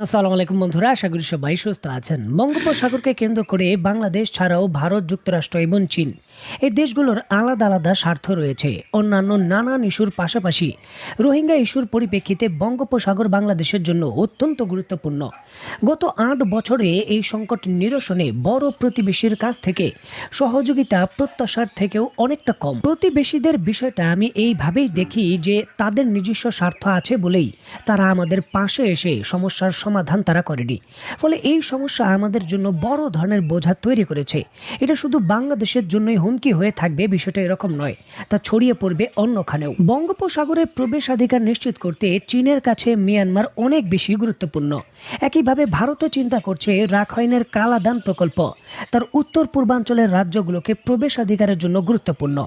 আসসালামু আলাইকুম বন্ধুরা, আশা করি সবাই সুস্থ আছেন। বঙ্গোপসাগরকে কেন্দ্র করে বাংলাদেশ ছাড়াও ভারত, যুক্তরাষ্ট্র এবং চীন এই দেশগুলোর আলাদা আলাদা স্বার্থ রয়েছে। অন্যান্য নানান ইস্যুর পাশাপাশি রোহিঙ্গা ইস্যুর পরিপ্রেক্ষিতে বঙ্গোপসাগর বাংলাদেশের জন্য অত্যন্ত গুরুত্বপূর্ণ। গত আট বছরে এই সংকট নিরসনে বড় প্রতিবেশীর কাছ থেকে সহযোগিতা প্রত্যাশার থেকেও অনেকটা কম। প্রতিবেশীদের বিষয়টা আমি এইভাবেই দেখি যে তাদের নিজস্ব স্বার্থ আছে বলেই তারা আমাদের পাশে এসে সমস্যার সমাধান তারা করেনি। ফলে এই সমস্যা আমাদের জন্য বড় ধরনের বোঝা তৈরি করেছে। এটা শুধু বাংলাদেশের জন্যই হুমকি হয়ে থাকবে বিষয়টা এরকম নয়, তা ছড়িয়ে পড়বে অন্যখানেও। বঙ্গোপসাগরে প্রবেশাধিকার নিশ্চিত করতে চীনের কাছে মিয়ানমার অনেক বেশি গুরুত্বপূর্ণ। একইভাবে ভারতও চিন্তা করছে রাখাইনের কালাদান প্রকল্প, তার উত্তর পূর্বাঞ্চলের রাজ্যগুলোকে প্রবেশাধিকারের জন্য গুরুত্বপূর্ণ।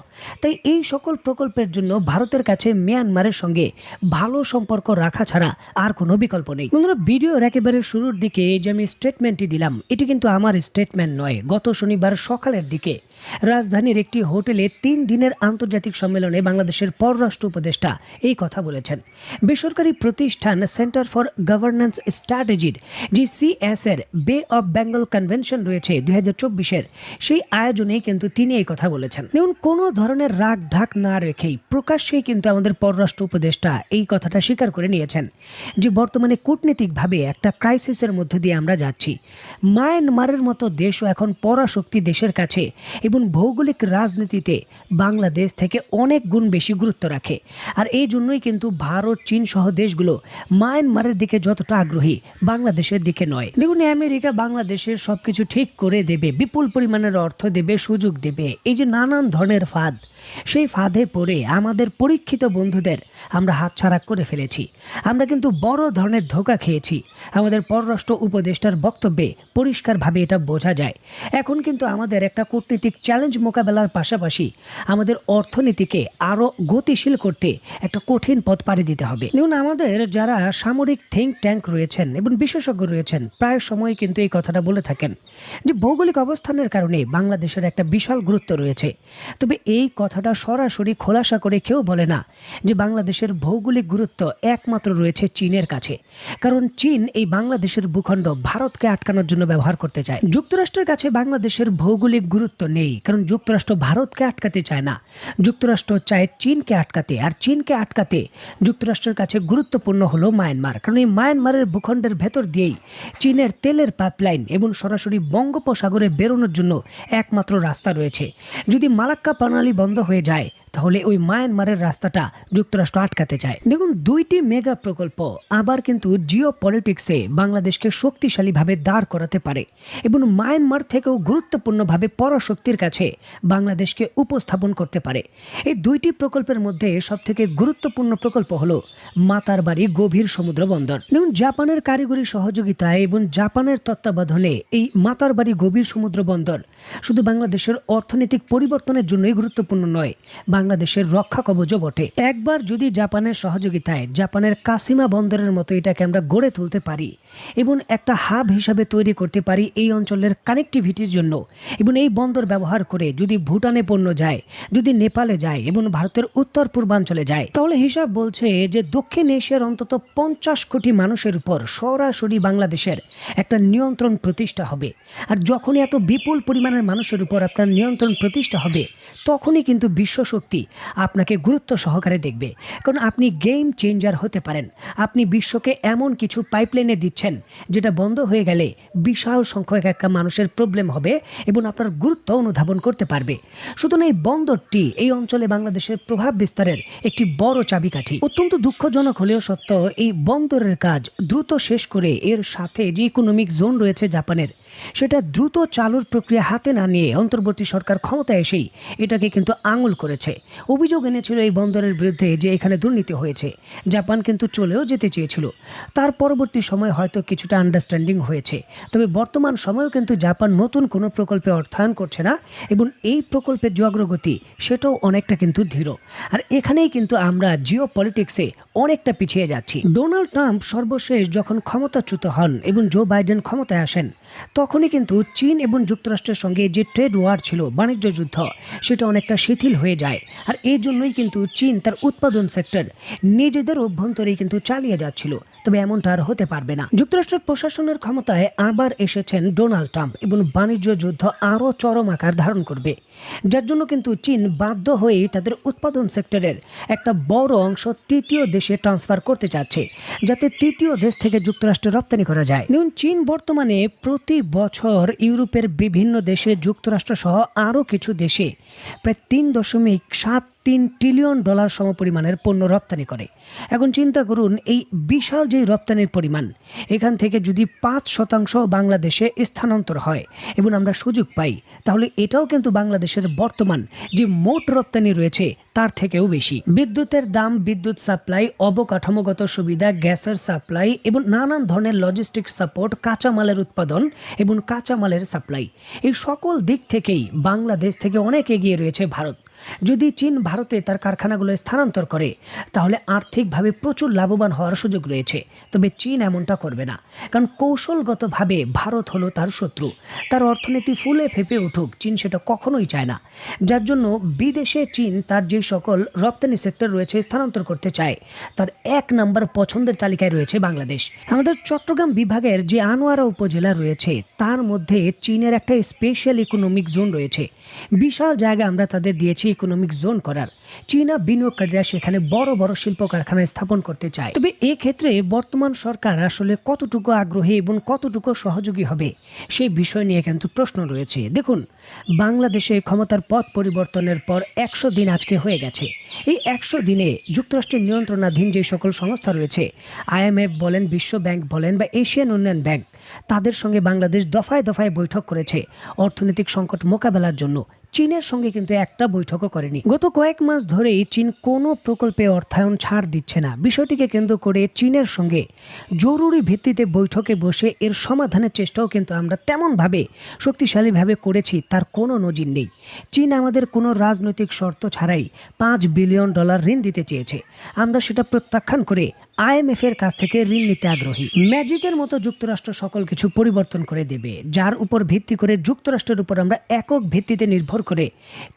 তাই এই সকল প্রকল্পের জন্য ভারতের কাছে মিয়ানমারের সঙ্গে ভালো সম্পর্ক রাখা ছাড়া আর কোনো বিকল্প নেই। বন্ধুরা ভিডিওর একেবারে শুরুর দিকে এই যে আমি স্টেটমেন্টটি দিলাম, এটি কিন্তু আমার স্টেটমেন্ট নয়, গত শনিবার সকালের দিকে। রাজধানীর একটি হোটেলে তিন দিনের আন্তর্জাতিক সম্মেলনে বাংলাদেশের পররাষ্ট্র উপদেষ্টা এই কথা বলেছেন। বেসরকারি প্রতিষ্ঠান সেন্টার ফর গভর্নেন্স স্ট্র্যাটেজির, যে সিএস এর বে অফ বেঙ্গল কনভেনশন রয়েছে দুই হাজার চব্বিশের, সেই আয়োজনেই কিন্তু তিনি এই কথা বলেছেন। দেখুন, কোনো ধরনের রাগ ঢাক না রেখেই প্রকাশ্যেই কিন্তু আমাদের পররাষ্ট্র উপদেষ্টা এই কথাটা স্বীকার করে নিয়েছেন যে বর্তমানে কূটনীতিকভাবে একটা ক্রাইসিসের মধ্য দিয়ে আমরা যাচ্ছি। মায়ানমারের মতো দেশও এখন পরাশক্তি দেশের কাছে এবং ভৌগোলিক রাজনীতিতে বাংলাদেশ থেকে অনেক গুণ বেশি গুরুত্ব রাখে। আর এই জন্যই কিন্তু ভারত, চীন সহ দেশগুলো মায়ানমারের দিকে যতটা আগ্রহী বাংলাদেশের দিকে নয়। দেখুন, আমেরিকা বাংলাদেশের সবকিছু ঠিক করে দেবে, বিপুল পরিমাণের অর্থ দেবে, সুযোগ দেবে। এই যে নানান ধরনের ফাঁদ, সেই ফাঁদে পড়ে আমাদের পরীক্ষিত বন্ধুদের আমরা হাতছাড়া করে ফেলেছি। আমরা কিন্তু বড় ধরনের ধোকা খেয়েছি। আমাদের পররাষ্ট্র উপদেষ্টার বক্তব্যে পরিষ্কারভাবে এটা বোঝা যায়। এখন কিন্তু আমাদের একটা কূটনীতিক চ্যালেঞ্জ মোকাবেলার পাশাপাশি আমাদের অর্থনীতিকে আরও গতিশীল করতে একটা কঠিন পথ পাড়ি দিতে হবে। দেখুন, আমাদের যারা সামরিক থিঙ্ক ট্যাঙ্ক রয়েছেন এবং বিশেষজ্ঞ রয়েছেন, প্রায় সময় কিন্তু এই কথাটা বলে থাকেন যে ভৌগোলিক অবস্থানের কারণে বাংলাদেশের একটা বিশাল গুরুত্ব রয়েছে। তবে এই কথাটা সরাসরি খোলাসা করে কেউ বলে না যে বাংলাদেশের ভৌগোলিক গুরুত্ব একমাত্র রয়েছে চীনের কাছে। কারণ চীন এই বাংলাদেশের ভূখণ্ড ভারতকে আটকানোর জন্য ব্যবহার করতে চায়। যুক্তরাষ্ট্রের কাছে বাংলাদেশের ভৌগোলিক গুরুত্ব নেই, কারণ যুক্তরাষ্ট্র ভারতকে আটকাতে চায় না। যুক্তরাষ্ট্র চায় চীনকে আটকাতে, আর চীনকে আটকাতে যুক্তরাষ্ট্রের কাছে গুরুত্বপূর্ণ হলো মায়ানমার, কারণ এই মায়ানমারের ভূখণ্ডের ভেতর দিয়েই চীনের তেলের পাইপলাইন এবং সরাসরি বঙ্গোপসাগরে বেরোনোর জন্য একমাত্র রাস্তা রয়েছে। যদি মালাক্কা প্রণালী বন্ধ হয়ে যায় তাহলে ওই মায়ানমারের রাস্তাটা যুক্তরাষ্ট্র আটকাতে চায়। দেখুন, দুইটি মেগা প্রকল্প আবার কিন্তু জিও পলিটিক্সে বাংলাদেশকে শক্তিশালীভাবে দাঁড় করাতে পারে এবং মায়ানমার থেকেও গুরুত্বপূর্ণভাবে পরাশক্তির কাছে বাংলাদেশকে উপস্থাপন করতে পারে। এই দুইটি প্রকল্পের মধ্যে সবথেকে গুরুত্বপূর্ণ প্রকল্প হলো মাতারবাড়ি গভীর সমুদ্র বন্দর। দেখুন, জাপানের কারিগরি সহযোগিতায় এবং জাপানের তত্ত্বাবধানে এই মাতার বাড়ি গভীর সমুদ্র বন্দর শুধু বাংলাদেশের অর্থনৈতিক পরিবর্তনের জন্যই গুরুত্বপূর্ণ নয় বাংলাদেশের রক্ষা কবচও বটে। একবার যদি জাপানের সহযোগিতায় জাপানের কাসিমা বন্দরের মতো এটাকে আমরা গড়ে তুলতে পারি এবং একটা হাব হিসাবে তৈরি করতে পারি এই অঞ্চলের কানেক্টিভিটির জন্য এবং এই বন্দর ব্যবহার করে যদি ভুটানে পণ্য যায়, যদি নেপালে যায় এবং ভারতের উত্তর পূর্বাঞ্চলে যায়, তাহলে হিসাব বলছে যে দক্ষিণ এশিয়ার অন্তত পঞ্চাশ কোটি মানুষের উপর সরাসরি বাংলাদেশের একটা নিয়ন্ত্রণ প্রতিষ্ঠা হবে। আর যখনই এত বিপুল পরিমাণের মানুষের উপর আপনার নিয়ন্ত্রণ প্রতিষ্ঠা হবে, তখনই কিন্তু বিশ্ব আপনাকে গুরুত্ব সহকারে দেখবে। কারণ আপনি গেম চেঞ্জার হতে পারেন। আপনি বিশ্বকে এমন কিছু পাইপলাইনে দিচ্ছেন, যেটা বন্ধ হয়ে গেলে বিশাল সংখ্যক একটা মানুষের প্রবলেম হবে এবং আপনার গুরুত্ব অনুধাবন করতে পারবে। সুতরাং এই বন্দরটি এই অঞ্চলে বাংলাদেশের প্রভাব বিস্তারের একটি বড় চাবিকাঠি। অত্যন্ত দুঃখজনক হলেও সত্য, এই বন্দরের কাজ দ্রুত শেষ করে এর সাথে যে ইকোনমিক জোন রয়েছে জাপানের, সেটা দ্রুত চালুর প্রক্রিয়া হাতে না নিয়ে অন্তর্বর্তী সরকার ক্ষমতায় এসেই এটাকে কিন্তু আঙুল করেছে। অভিযোগ এনেছিল এই বন্দরের বিরুদ্ধে যে এখানে দুর্নীতি হয়েছে। জাপান কিন্তু চলেও যেতে চেয়েছিল। তার পরবর্তী সময় হয়তো কিছুটা আন্ডারস্ট্যান্ডিং হয়েছে। তবে বর্তমান সময়েও কিন্তু জাপান নতুন কোনো প্রকল্পে অর্থায়ন করছে না এবং এই প্রকল্পের যে অগ্রগতি, সেটাও অনেকটা কিন্তু ধীর। আর এখানেই কিন্তু আমরা জিও পলিটিক্সে অনেকটা পিছিয়ে যাচ্ছি। ডোনাল্ড ট্রাম্প সর্বশেষ যখন ক্ষমতাচ্যুত হন এবং জো বাইডেন ক্ষমতায় আসেন, তখনই কিন্তু চীন এবং যুক্তরাষ্ট্রের সঙ্গে যে ট্রেড ওয়ার ছিল, বাণিজ্য যুদ্ধ, সেটা অনেকটা শিথিল হয়ে যায়। আর এই জন্যই কিন্তু চীন তার উৎপাদন সেক্টর নিজেদের অভ্যন্তরেই কিন্তু চালিয়ে যাচ্ছিল। তবে এমনটা আর হতে পারবে না। যুক্তরাষ্ট্রের প্রশাসনের ক্ষমতায় আবার এসেছেন ডোনাল্ড ট্রাম্প এবং বাণিজ্য যুদ্ধ আরও চরম আকার ধারণ করবে। যার জন্য কিন্তু চীন বাধ্য হয়েই তাদের উৎপাদন সেক্টরের একটা বড় অংশ তৃতীয় দেশে ট্রান্সফার করতে চাচ্ছে, যাতে তৃতীয় দেশ থেকে যুক্তরাষ্ট্রে রপ্তানি করা যায়। দেখুন চীন বর্তমানে প্রতি বছর ইউরোপের বিভিন্ন দেশে যুক্তরাষ্ট্র সহ আরও কিছু দেশে প্রায় তিন দশমিক সাত তিন ট্রিলিয়ন ডলার সমপরিমাণের পণ্য রপ্তানি করে। এখন চিন্তা করুন, এই বিশাল যে রপ্তানির পরিমাণ, এখান থেকে যদি পাঁচ শতাংশ বাংলাদেশে স্থানান্তর হয় এবং আমরা সুযোগ পাই, তাহলে এটাও কিন্তু বাংলাদেশের বর্তমান যে মোট রপ্তানি রয়েছে, তার থেকেও বেশি। বিদ্যুতের দাম, বিদ্যুৎ সাপ্লাই, অবকাঠামোগত সুবিধা, গ্যাসের সাপ্লাই এবং নানান ধরনের লজিস্টিক সাপোর্ট কাঁচামালের উৎপাদন এবং কাঁচামালের সাপ্লাই। এই সকল দিক থেকেই বাংলাদেশ থেকে অনেক এগিয়ে রয়েছে ভারত। যদি চীন ভারতে তার কারখানাগুলো স্থানান্তর করে, তাহলে আর্থিকভাবে প্রচুর লাভবান হওয়ার সুযোগ রয়েছে। তবে চীন এমনটা করবে না। কারণ কৌশলগতভাবে ভারত হলো তার শত্রু। তার অর্থনীতি ফুলে ফেপে উঠুক, চীন সেটা কখনোই চায় না। যার জন্য বিদেশে চীন তার যে সকল রপ্তানি সেক্টর রয়েছে স্থানান্তর করতে চায়, তার এক নাম্বার পছন্দের তালিকায় রয়েছে বাংলাদেশ। আমাদের চট্টগ্রাম বিভাগের যে আনোয়ারা উপজেলা রয়েছে, তার মধ্যে চীনের একটা স্পেশাল ইকোনমিক জোন রয়েছে। বিশাল জায়গা আমরা তাদের দিয়েছি। ইকোনমিক জোন করার। চীনা বিনিয়োগকারীরা সেখানে বড় বড় শিল্প কারখানা স্থাপন করতে চায়। তবে ক্ষেত্রে বর্তমান সরকার আসলে কতটুকু আগ্রহী এবং কতটুকু সহযোগী হবে সেই বিষয় নিয়ে কিন্তু প্রশ্ন রয়েছে। দেখুন, বাংলাদেশে ক্ষমতার পথ পরিবর্তনের পর একশো দিন আজকে হয়ে গেছে। এই একশো দিনে যুক্তরাষ্ট্রের নিয়ন্ত্রণাধীন যে সকল সংস্থা রয়েছে আইএমএফ বলেন, বিশ্ব ব্যাংক বলেন বা এশিয়ান উন্নয়ন ব্যাংক, তাদের সঙ্গে বাংলাদেশ দফায় দফায় বৈঠক করেছে অর্থনৈতিক সংকট মোকাবেলার জন্য। চীনের সঙ্গে কিন্তু একটা বৈঠকও করেনি। গত কয়েক মাস ধরেই চীন কোনো প্রকল্পে অর্থায়ন ছাড় দিচ্ছে না। বিষয়টিকে কেন্দ্র করে চীনের সঙ্গে জরুরি ভিত্তিতে বৈঠকে বসে এর সমাধানের চেষ্টাও কিন্তু আমরা তেমনভাবে শক্তিশালীভাবে করেছি, তার কোনো নজির নেই। চীন আমাদের কোনো রাজনৈতিক শর্ত ছাড়াই পাঁচ বিলিয়ন ডলার ঋণ দিতে চেয়েছে। আমরা সেটা প্রত্যাখ্যান করে আইএমএফ এর কাছ থেকে ঋণ নিতে আগ্রহী। ম্যাজিকের মতো যুক্তরাষ্ট্র সকল কিছু পরিবর্তন করে দেবে, যার উপর ভিত্তি করে যুক্তরাষ্ট্রের উপর আমরা একক ভিত্তিতে নির্ভর করে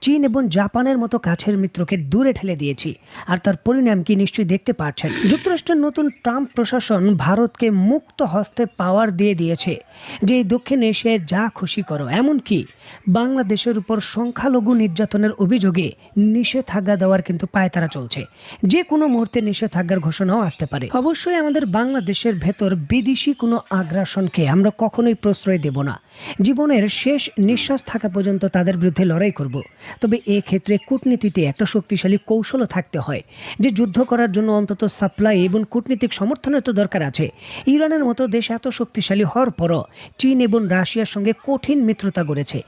চীন এবং জাপানের মতো কাছের মিত্রকে দূরে ঠেলে দিয়েছি, আর তার পরিণাম কি নিশ্চয়ই দেখতে পাচ্ছেন যুক্তরাষ্ট্রের নতুন ট্রাম্প প্রশাসন ভারতকে মুক্ত হস্তে পাওয়ার দিয়ে দিয়েছে যে দক্ষিণ এশিয়ায় যা খুশি করো, এমনকি বাংলাদেশের উপর সংখ্যালঘু নির্যাতনের অভিযোগে নিষেধাজ্ঞা দেওয়ার কিন্তু পায়তারা চলছে। যে কোনো মুহূর্তে নিষেধাজ্ঞার ঘোষণাও আসতে পারে। অবশ্যই আমাদের বাংলাদেশের ভেতর বিদেশি কোনো আগ্রাসনকে আমরা কখনোই প্রশ্রয় দেব না। জীবনের শেষ নিঃশ্বাস থাকা পর্যন্ত তাদের বিরুদ্ধে লড়াই করব। তবে ক্ষেত্রে কূটনীতিতে একটা শক্তিশালী কৌশলও থাকতে হয়, যে যুদ্ধ করার জন্য অন্তত সাপ্লাই এবং কূটনীতিক সমর্থনের তো দরকার আছে। ইরানের মতো দেশ এত শক্তিশালী হওয়ার পরও চীন এবং রাশিয়ার সঙ্গে কঠিন মিত্রতা গড়েছে,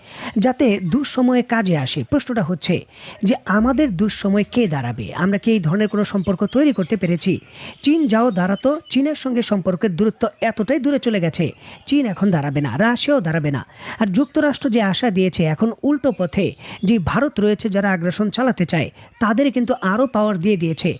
যাতে দুঃসময়ে কাজে আসে। প্রশ্নটা হচ্ছে যে আমাদের দুঃসময় কে দাঁড়াবে? আমরা কি এই ধরনের কোনো সম্পর্ক তৈরি করতে পেরেছি? চীন যাও দাঁড়াতো, চীনের সঙ্গে সম্পর্কের দূরত্ব এতটাই দূরে চলে গেছে। চীন এখন দাঁড়াবে না, রাশিয়াও দাঁড়াবে না। আর যুক্তরাষ্ট্র যে আশা দিয়েছে এখন উল্টো পথে, যে ভারত রয়েছে যারা আগ্রাসন চালাতে চায়, তাদের কিন্তু আরও পাওয়ার দিয়ে দিয়েছে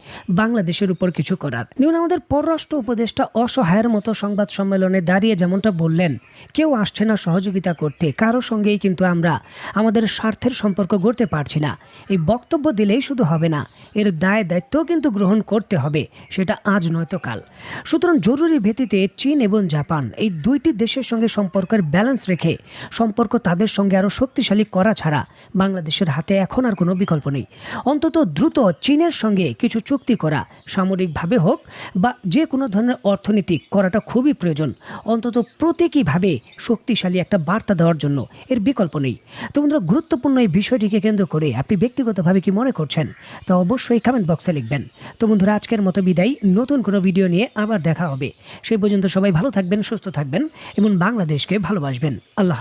বাংলাদেশের উপর কিছু করার। দেখুন আমাদের পররাষ্ট্র উপদেষ্টা অসহায়ের মতো সংবাদ সম্মেলনে দাঁড়িয়ে যেমনটা বললেন, কেউ আসছে না সহযোগিতা করতে, কারও সঙ্গেই কিন্তু আমরা আমাদের স্বার্থের সম্পর্ক গড়তে পারছি না। এই বক্তব্য দিলেই শুধু হবে না, এর দায় দায়িত্বও কিন্তু গ্রহণ করতে হবে, সেটা আজ নয়তো কাল সুতরাং জরুরি ভিত্তিতে চীন এবং জাপান এই দুইটি দেশের সঙ্গে সম্পর্কের ব্যালেন্স রেখে সম্পর্ক তাদের সঙ্গে আরও শক্তিশালী করা ছাড়া বাংলাদেশের হাতে এখন আর কোনো বিকল্প নেই। অন্তত দ্রুত চীনের সঙ্গে কিছু চুক্তি করা সামরিকভাবে হোক বা যে কোনো ধরনের অর্থনীতিক করাটা খুবই প্রয়োজন। অন্তত প্রতীকীভাবে শক্তিশালী একটা বার্তা দেওয়ার জন্য এর বিকল্প নেই। তো বন্ধুরা, গুরুত্বপূর্ণ এই বিষয়টিকে কেন্দ্র করে আপনি ব্যক্তিগতভাবে কি মনে করছেন তা অবশ্যই কমেন্ট বক্সে লিখবেন। তো বন্ধুরা, আজকের মতো বিদায়। নতুন কোনো ভিডিও নিয়ে আবার দেখা হবে সেই পর্যন্ত সবাই ভালো থাকবেন, সুস্থ থাকবেন এবং বাংলাদেশকে ভালোবাসবেন আল্লাহ।